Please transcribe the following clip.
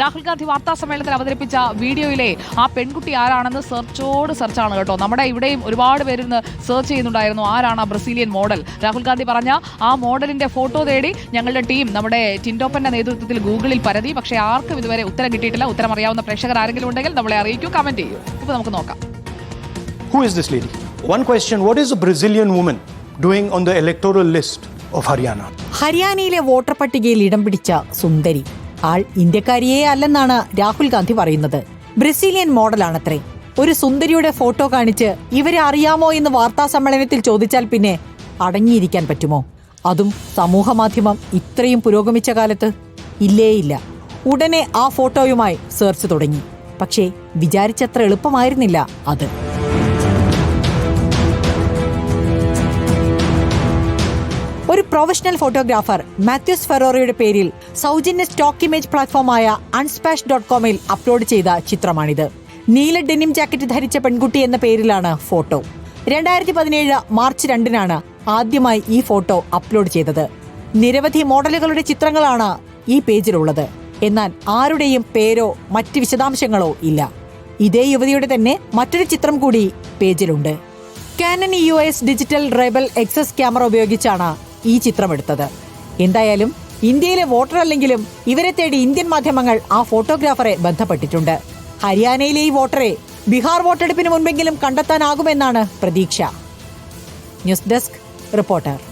രാഹുൽ ഗാന്ധി വാർത്താ സമ്മേളനത്തിൽ അവതരിപ്പിച്ച വീഡിയോയിലെ ആ പെൺകുട്ടി ആരാണെന്ന് സെർച്ചോട് സെർച്ചാണ് കേട്ടോ. നമ്മുടെ ഇവിടെയും ഒരുപാട് പേരിന്ന് സെർച്ച് ചെയ്യുന്നുണ്ടായിരുന്നു ആരാണ് ആ ബ്രസീലിയൻ മോഡൽ. രാഹുൽ ഗാന്ധി പറഞ്ഞ ആ മോഡലിന്റെ ഫോട്ടോ തേടി ഞങ്ങളുടെ ടീം നമ്മുടെ ടിൻഡോപ്പന്റെ നേതൃത്വത്തിൽ ഗൂഗിളിൽ പരതി. പക്ഷേ ആർക്കും ഇതുവരെ ഉത്തരം കിട്ടിയിട്ടില്ല. ഉത്തരം അറിയാവുന്ന പ്രേക്ഷകർ ആരെങ്കിലും ഉണ്ടെങ്കിൽ നമ്മളെ അറിയിക്കൂ കമന്റ് ചെയ്യൂ. ഇപ്പൊ നമുക്ക് നോക്കാം. Who is this lady? One question What is a Brazilian woman doing on the electoral list of Haryana? ഹരിയാനയിലെ വോട്ടർ പട്ടികയിൽ ഇടം പിടിച്ച സുന്ദരി. ആൾ ഇന്ത്യക്കാരിയേ അല്ലെന്നാണ് രാഹുൽ ഗാന്ധി പറയുന്നത്. ബ്രസീലിയൻ മോഡലാണത്രേ. ഒരു സുന്ദരിയുടെ ഫോട്ടോ കാണിച്ച് ഇവരെ അറിയാമോ എന്ന് വാർത്താ സമ്മേളനത്തിൽ ചോദിച്ചാൽ പിന്നെ അടങ്ങിയിരിക്കാൻ പറ്റുമോ? അതും സമൂഹ മാധ്യമം ഇത്രയും പുരോഗമിച്ച കാലത്ത്? ഇല്ലേയില്ല. ഉടനെ ആ ഫോട്ടോയുമായി സെർച്ച് തുടങ്ങി. പക്ഷേ വിചാരിച്ചത്ര എളുപ്പമായിരുന്നില്ല അത്. ഒരു പ്രൊഫഷണൽ ഫോട്ടോഗ്രാഫർ മാത്യൂസ് ഫെറോറിയുടെ പേരിൽ സൗജന്യ സ്റ്റോക്ക് ഇമേജ് പ്ലാറ്റ്ഫോമായ അൺസ്പാഷ് ഡോട്ട് കോമിൽ അപ്ലോഡ് ചെയ്ത ചിത്രമാണിത്. നീല ഡെനിം ജാക്കറ്റ് ധരിച്ച പെൺകുട്ടി എന്ന പേരിലാണ് ഫോട്ടോ രണ്ടായിരത്തി പതിനേഴ് മാർച്ച് രണ്ടിനാണ് ആദ്യമായി ഈ ഫോട്ടോ അപ്ലോഡ് ചെയ്തത്. നിരവധി മോഡലുകളുടെ ചിത്രങ്ങളാണ് ഈ പേജിലുള്ളത്. എന്നാൽ ആരുടെയും പേരോ മറ്റ് വിശദാംശങ്ങളോ ഇല്ല. ഇതേ യുവതിയുടെ തന്നെ മറ്റൊരു ചിത്രം കൂടി പേജിലുണ്ട്. Canon U S digital Rebel XS camera ഉപയോഗിച്ചാണ് ഈ ചിത്രമെടുത്തത്. എന്തായാലും ഇന്ത്യയിലെ വോട്ടർ അല്ലെങ്കിലും ഇവരെ തേടി ഇന്ത്യൻ മാധ്യമങ്ങൾ ആ ഫോട്ടോഗ്രാഫറെ ബന്ധപ്പെട്ടിട്ടുണ്ട്. ഹരിയാനയിലെ ഈ വോട്ടറെ ബീഹാർ വോട്ടെടുപ്പിന് മുൻപെങ്കിലും കണ്ടെത്താനാകുമെന്നാണ് പ്രതീക്ഷ. News desk reporter.